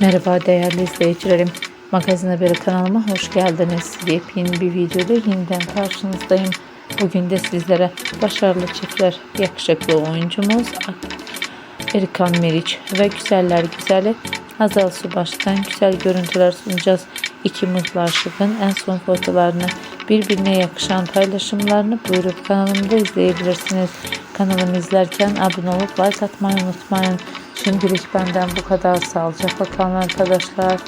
Merhaba değerli izleyicilerim. Magazin Haberi kanalıma hoş geldiniz. Yepyeni bir videoda yeniden karşınızdayım. Bugün de sizlere başarılı çiftler, yakışıklı oyuncumuz Erikan Meriç ve güzeller güzeli Hazal Subaş'tan güzel görüntüler sunacağız. İki mutlu aşıkın en son fotolarını birbirine yakışan paylaşımlarını buyurup kanalımda izleyebilirsiniz. Kanalımı izlerken abone olup like atmayı unutmayın. Şimdilik benden bu kadar. Sağlıcakla kalın arkadaşlar.